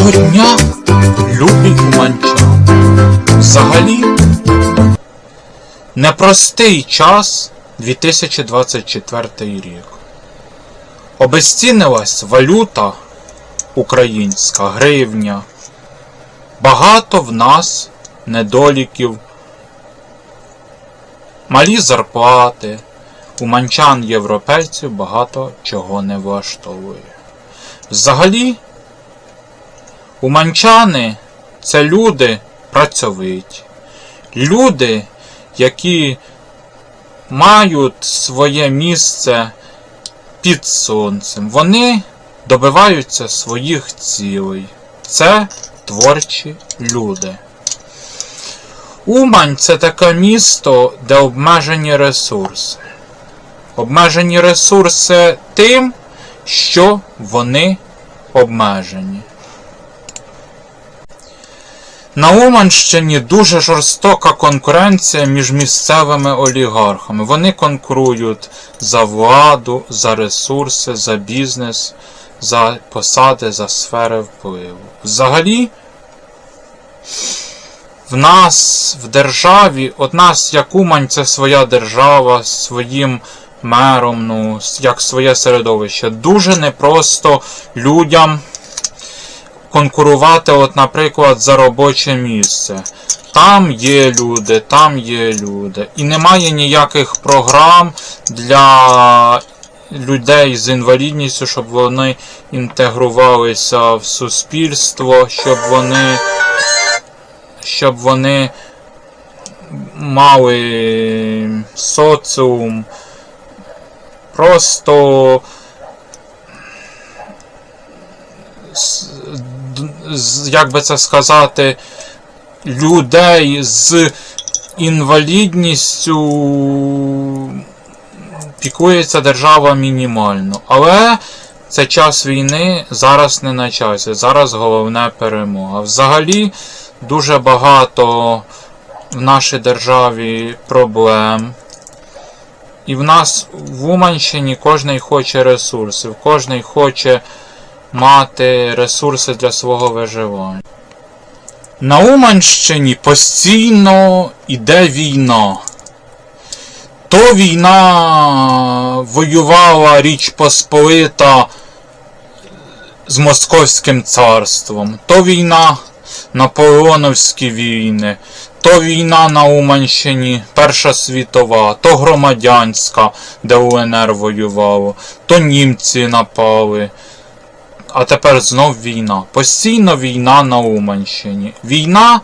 Доброго дня, любі уманчани. Взагалі, непростий час 2024 рік. Обезцінилась валюта українська гривня. Багато в нас недоліків. Малі зарплати. Уманчан європейців багато чого не влаштовує. Взагалі, Уманчани це люди працьовиті. Люди, які мають своє місце під сонцем. Вони добиваються своїх цілей. Це творчі люди. Умань це таке місто, де обмежені ресурси. Обмежені ресурси тим, що вони обмежені. На Уманщині дуже жорстока конкуренція між місцевими олігархами. Вони конкурують за владу, за ресурси, за бізнес, за посади, за сфери впливу. Взагалі, в нас в державі, от нас як Умань, це своя держава своїм мером, ну, як своє середовище. Дуже непросто людям конкурувати, от, наприклад, за робоче місце. Там є люди, там є люди. І немає ніяких програм для людей з інвалідністю, щоб вони інтегрувалися в суспільство, щоб вони. Щоб вони мали соціум. Просто як би це сказати, людей з інвалідністю піклується держава мінімально. Але це час війни зараз не на часі. Зараз головне перемога. Взагалі дуже багато в нашій державі проблем. І в нас в Уманщині кожний хоче ресурсів, кожний хоче мати ресурси для свого виживання. На Уманщині постійно йде війна. То війна воювала Річ Посполита з Московським царством, то війна Наполеоновські війни, то війна на Уманщині, Перша світова, то громадянська, де УНР воювало, то німці напали. А тепер знов війна. Постійно війна на Уманщині. Війна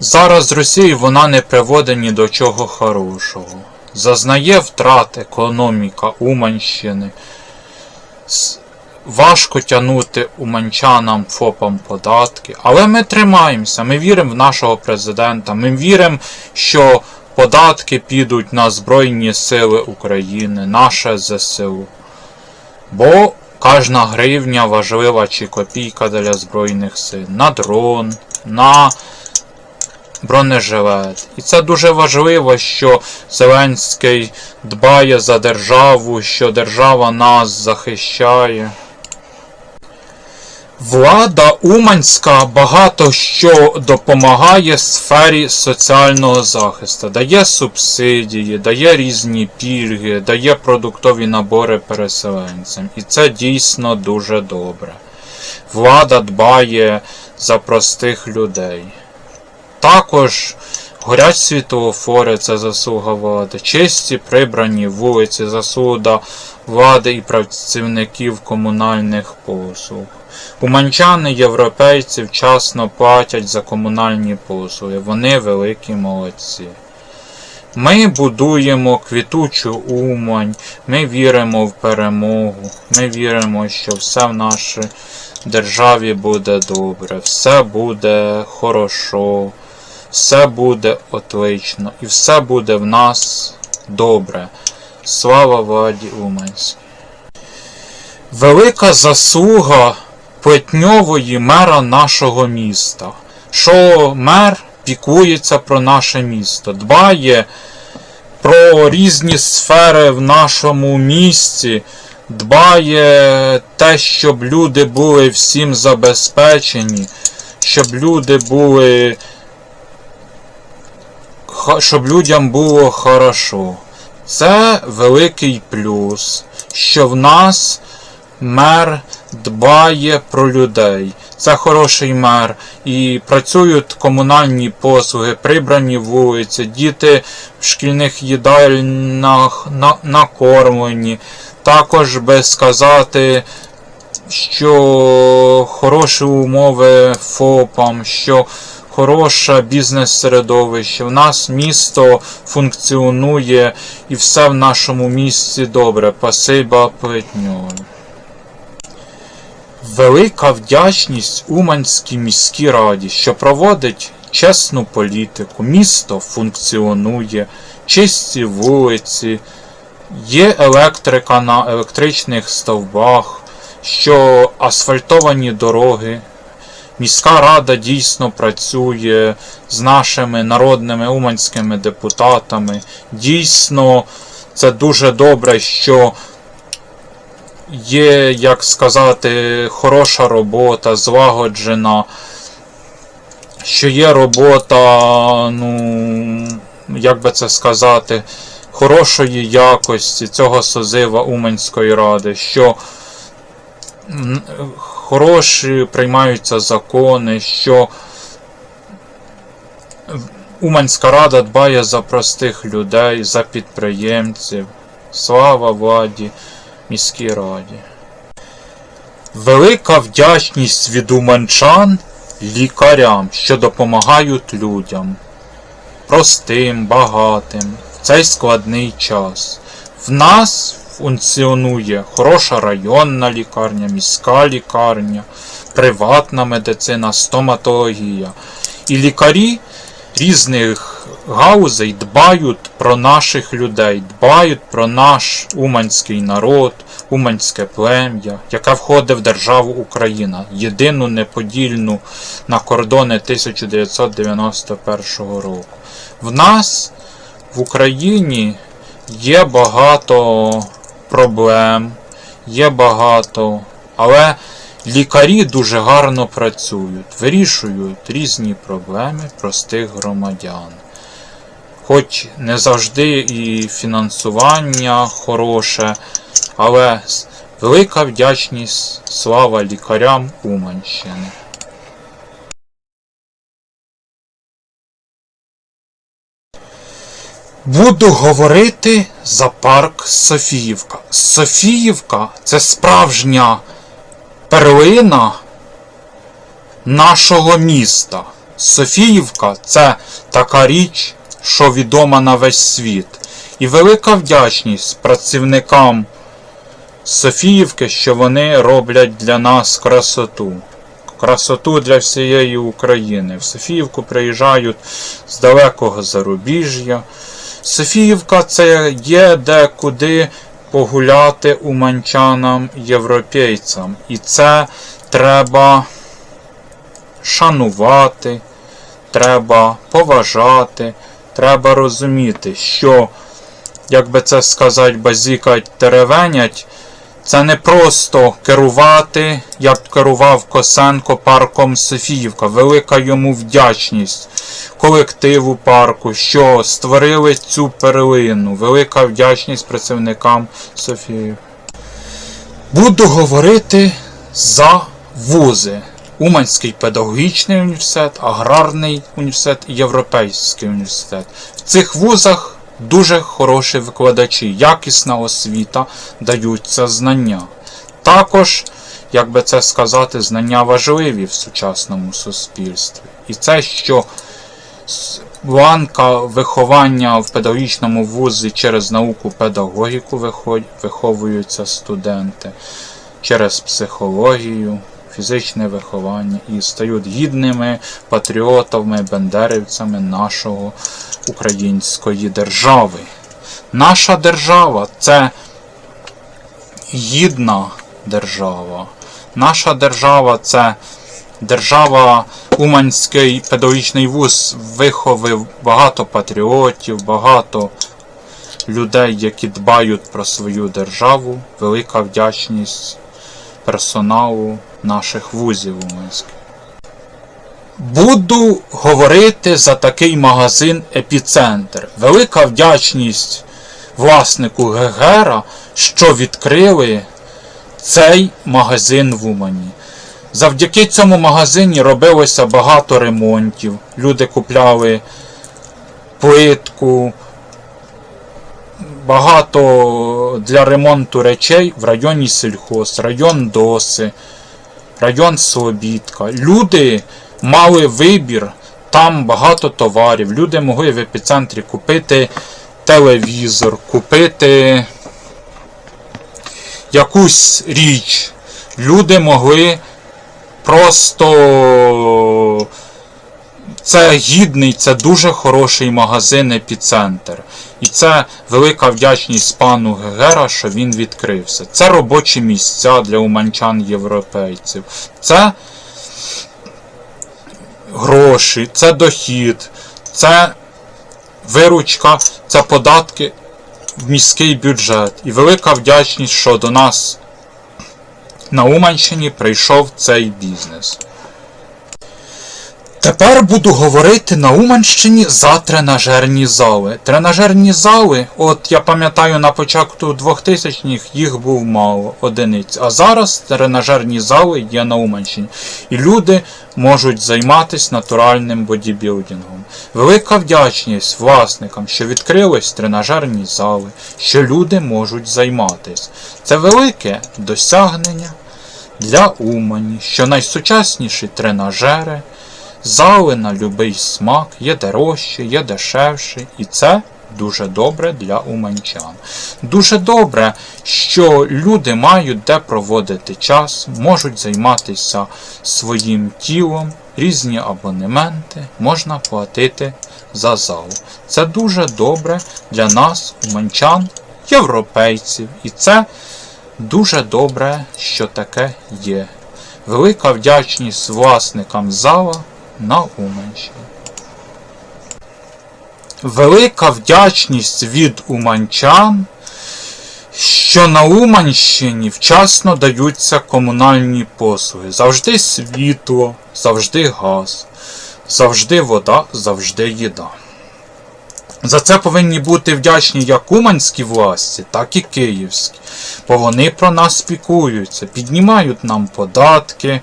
зараз з Росією вона не приводить ні до чого хорошого. Зазнає втрат економіка Уманщини. Важко тягнути уманчанам ФОПам податки, але ми тримаємося, ми віримо в нашого президента, ми віримо, що податки підуть на Збройні Сили України, наше ЗСУ. Бо кожна гривня важлива чи копійка для Збройних сил. На дрон, на бронежилет. І це дуже важливо, що Зеленський дбає за державу, що держава нас захищає. Влада Уманська багато що допомагає сфері соціального захисту, дає субсидії, дає різні пільги, дає продуктові набори переселенцям. І це дійсно дуже добре. Влада дбає за простих людей. Також горять світлофори, це заслуга влади, чисті прибрані вулиці, заслуга влади і працівників комунальних послуг. Уманчани, європейці вчасно платять за комунальні послуги. Вони великі молодці. Ми будуємо квітучу Умань, ми віримо в перемогу, ми віримо, що все в нашій державі буде добре, все буде хорошо, все буде отлично і все буде в нас добре. Слава владі Уманській. Велика заслуга плетньової мера нашого міста. Що мер піклується про наше місто, дбає про різні сфери в нашому місті, дбає те, щоб люди були всім забезпечені, щоб люди були. Щоб людям було хорошо. Це великий плюс, що в нас мер дбає про людей. Це хороший мер. І працюють комунальні послуги, прибрані вулиці, діти в шкільних їдальнях накормлені. Також би сказати, що хороші умови ФОПам, що хороше бізнес-середовище. В нас місто функціонує і все в нашому місті добре. Пасиба плетньові. Велика вдячність Уманській міській раді, що проводить чесну політику. Місто функціонує, чисті вулиці, є електрика на електричних стовбах, що асфальтовані дороги. Міська рада дійсно працює з нашими народними уманськими депутатами. Дійсно, це дуже добре, що є, як сказати, хороша робота, злагоджена, що є робота, ну, як би це сказати, хорошої якості цього созива Уманської ради, що хороші приймаються закони, що Уманська рада дбає за простих людей, за підприємців. Слава владі, міській раді. Велика вдячність від уманчан лікарям, що допомагають людям. Простим, багатим, в цей складний час. В нас функціонує хороша районна лікарня, міська лікарня, приватна медицина, стоматологія. І лікарі різних гаузей дбають про наших людей, дбають про наш уманський народ, уманське плем'я, яке входить в державу Україна, єдину неподільну на кордони 1991 року. В нас в Україні є багато проблем, є багато, але лікарі дуже гарно працюють, вирішують різні проблеми простих громадян. Хоч не завжди і фінансування хороше, але велика вдячність, слава лікарям Уманщини. Буду говорити за парк Софіївка. Софіївка це справжня перлина нашого міста. Софіївка це така річ, що відома на весь світ. І велика вдячність працівникам Софіївки, що вони роблять для нас красоту. Красоту для всієї України. В Софіївку приїжджають з далекого зарубіжжя. Софіївка це є де куди погуляти уманчанам європейцям. І це треба шанувати, треба поважати, треба розуміти, що, як би це сказати, базікать теревенять, це не просто керувати, як керував Косенко парком Софіївка. Велика йому вдячність колективу парку, що створили цю перлину. Велика вдячність працівникам Софіївки. Буду говорити за вузи. Уманський педагогічний університет, аграрний університет і Європейський університет. В цих вузах дуже хороші викладачі, якісна освіта, даються знання. Також, як би це сказати, знання важливі в сучасному суспільстві. І це, що ланка виховання в педагогічному вузі через науку педагогіку виховуються студенти, через психологію, фізичне виховання і стають гідними патріотами, бендерівцями нашого української держави. Наша держава це гідна держава. Наша держава це держава Уманський педагогічний вуз виховив багато патріотів, багато людей, які дбають про свою державу, велика вдячність персоналу наших вузів уманських. Буду говорити за такий магазин Епіцентр. Велика вдячність власнику Гегера, що відкрили цей магазин в Умані. Завдяки цьому магазині робилося багато ремонтів. Люди купляли плитку, багато для ремонту речей в районі Сільхоз, район Доси, район Слобідка. Люди мали вибір, там багато товарів. Люди могли в епіцентрі купити телевізор, купити якусь річ. Люди могли просто. Це гідний, це дуже хороший магазин епіцентр. І це велика вдячність пану Гегера, що він відкрився. Це робочі місця для уманчан європейців. Це гроші, це дохід, це виручка, це податки в міський бюджет. І велика вдячність, що до нас на Уманщині прийшов цей бізнес. Тепер буду говорити на Уманщині за тренажерні зали. Тренажерні зали, от я пам'ятаю, на початку 2000-х їх був мало одиниць. А зараз тренажерні зали є на Уманщині. І люди можуть займатися натуральним бодібілдингом. Велика вдячність власникам, що відкрились тренажерні зали, що люди можуть займатися. Це велике досягнення для Умані, що найсучасніші тренажери. Зали на любий смак, є дорожче, є дешевше, і це дуже добре для уманчан. Дуже добре, що люди мають де проводити час, можуть займатися своїм тілом, різні абонементи можна платити за зал. Це дуже добре для нас, уманчан, європейців, і це дуже добре, що таке є. Велика вдячність власникам зала на Уманщині. Велика вдячність від уманчан, що на Уманщині вчасно даються комунальні послуги. Завжди світло, завжди газ, завжди вода, завжди їда. За це повинні бути вдячні як уманські власті, так і київські. Бо вони про нас пікуються, піднімають нам податки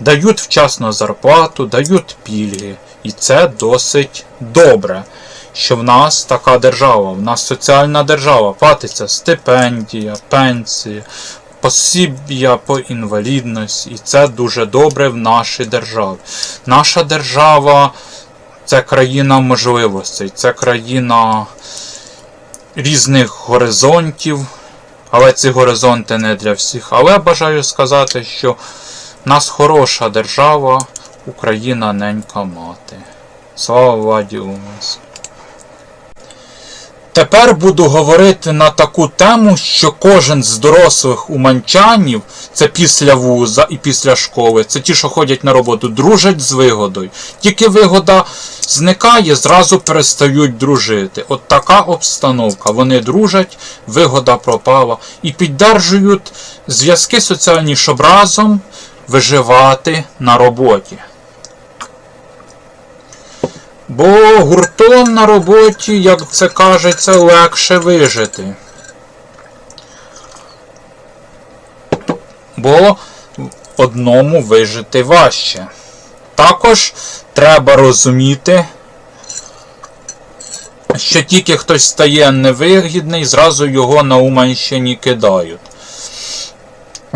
дають вчасно зарплату, дають пільги. І це досить добре, що в нас така держава, в нас соціальна держава, платиться стипендія, пенсія, посіб'я по інвалідності. І це дуже добре в нашій державі. Наша держава це країна можливостей, це країна різних горизонтів. Але ці горизонти не для всіх. Але бажаю сказати, що нас хороша держава, Україна ненька мати. Слава владі Уманській. Тепер буду говорити на таку тему, що кожен з дорослих уманчанів, це після вуза і після школи, це ті, що ходять на роботу, дружать з вигодою. Тільки вигода зникає, зразу перестають дружити. От така обстановка. Вони дружать, вигода пропала і піддержують зв'язки соціальні, щоб разом виживати на роботі. Бо гуртом на роботі, як це кажеться, легше вижити. Бо одному вижити важче. Також треба розуміти, що тільки хтось стає невигідний, зразу його на Уманщині кидають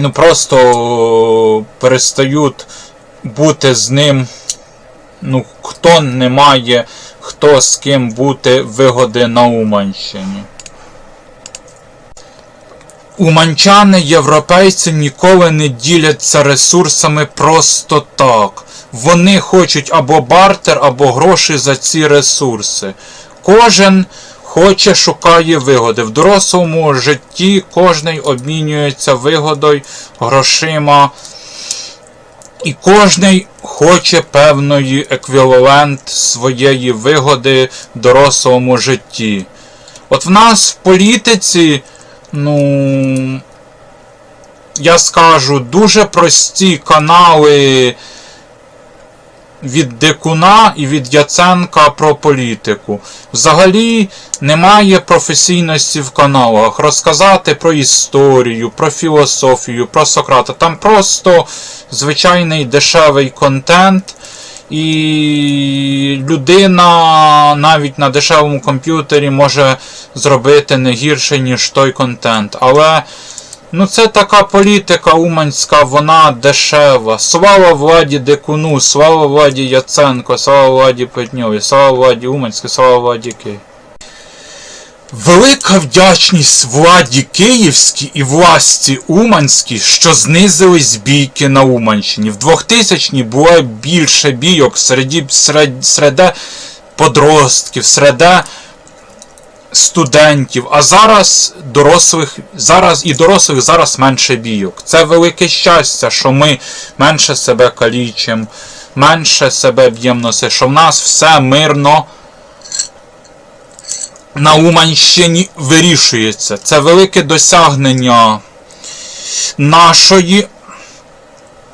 ну просто перестають бути з ним. Ну, хто не має, хто з ким бути вигоди на Уманщині. Уманчани, європейці ніколи не діляться ресурсами просто так. Вони хочуть або бартер, або гроші за ці ресурси. Кожен Хоче, шукає вигоди. В дорослому житті кожний обмінюється вигодою, грошима. І кожний хоче певної еквівалент своєї вигоди в дорослому житті. От в нас в політиці, ну. Я скажу, дуже прості канали від Дикуна і від Яценка про політику. Взагалі немає професійності в каналах. Розказати про історію, про філософію, про Сократа. Там просто звичайний дешевий контент. І людина навіть на дешевому комп'ютері може зробити не гірше, ніж той контент. Але ну це така політика уманська, вона дешева. Слава владі Дикуну, слава владі Яценко, слава владі Петньові, слава владі Уманській, слава владі Київ. Велика вдячність владі Київській і власті Уманській, що знизились бійки на Уманщині. В 2000-ні було більше бійок серед, серед, серед подростків, серед студентів, а зараз дорослих, зараз і дорослих зараз менше бійок. Це велике щастя, що ми менше себе калічимо, менше себе б'ємо носи, що в нас все мирно на Уманщині вирішується. Це велике досягнення нашої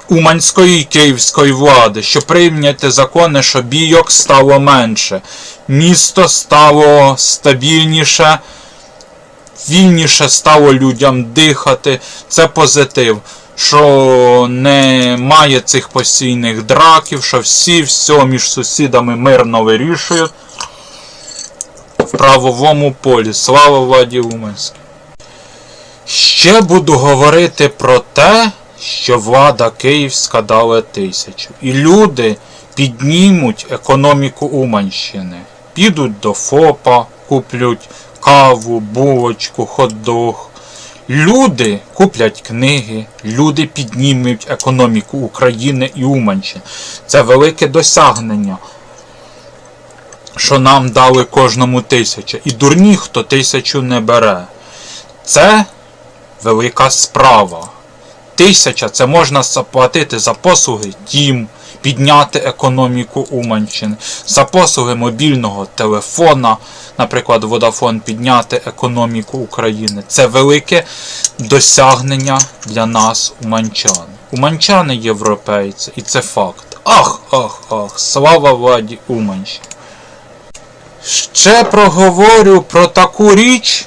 уманської і київської влади, що прийняти закони, що бійок стало менше. Місто стало стабільніше, вільніше стало людям дихати. Це позитив. Що немає цих постійних драків, що всі все між сусідами мирно вирішують в правовому полі. Слава владі Уманській. Ще буду говорити про те, що влада київська дала тисячу. І люди піднімуть економіку Уманщини. Підуть до ФОПа, куплять каву, булочку, хот-дог. Люди куплять книги, люди піднімуть економіку України і Уманщини. Це велике досягнення що нам дали кожному тисяча. І дурні, хто тисячу не бере. Це велика справа. Тисяча це можна заплатити за послуги дім, підняти економіку Уманщини, за послуги мобільного телефона, наприклад, Vodafone, підняти економіку України. Це велике досягнення для нас, уманчан. Уманчани європейці, і це факт. Ах, ах, ах, слава владі Уманщини. Ще проговорю про таку річ.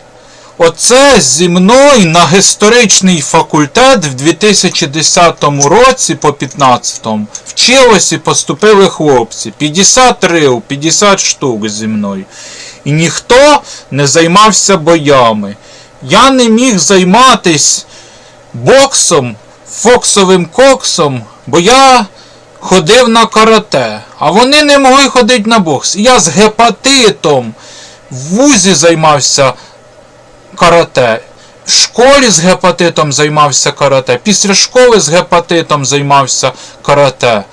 Оце зі мною на історичний факультет в 2010 році по 15 вчилось і поступили хлопці. 53, 50 штук зі мною. І ніхто не займався боями. Я не міг займатись боксом, фоксовим коксом, бо я ходив на карате, а вони не могли ходити на бокс. Я з гепатитом в вузі займався карате. В школі з гепатитом займався карате. Після школи з гепатитом займався карате.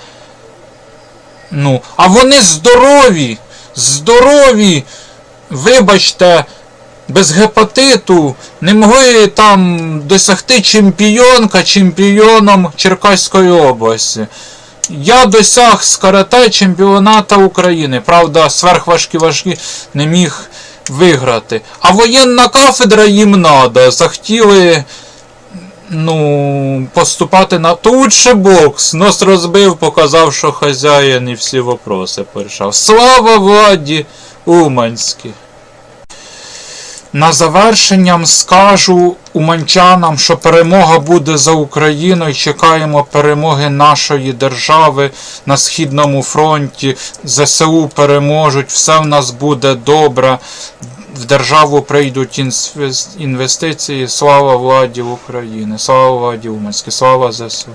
Ну, а вони здорові, здорові, вибачте, без гепатиту не могли там досягти чемпіонка чемпіоном Черкаської області. Я досяг з карате чемпіоната України. Правда, сверхважкі важкі не міг виграти. А воєнна кафедра їм надо. Захотіли ну, поступати на. Тут ще бокс. Нос розбив, показав, що хазяїн і всі вопроси порішав. Слава владі Уманській! На завершенням скажу уманчанам, що перемога буде за Україною. Чекаємо перемоги нашої держави на Східному фронті. ЗСУ переможуть, все в нас буде добре. В державу прийдуть інвестиції. Слава владі України, слава владі Уманській, слава ЗСУ.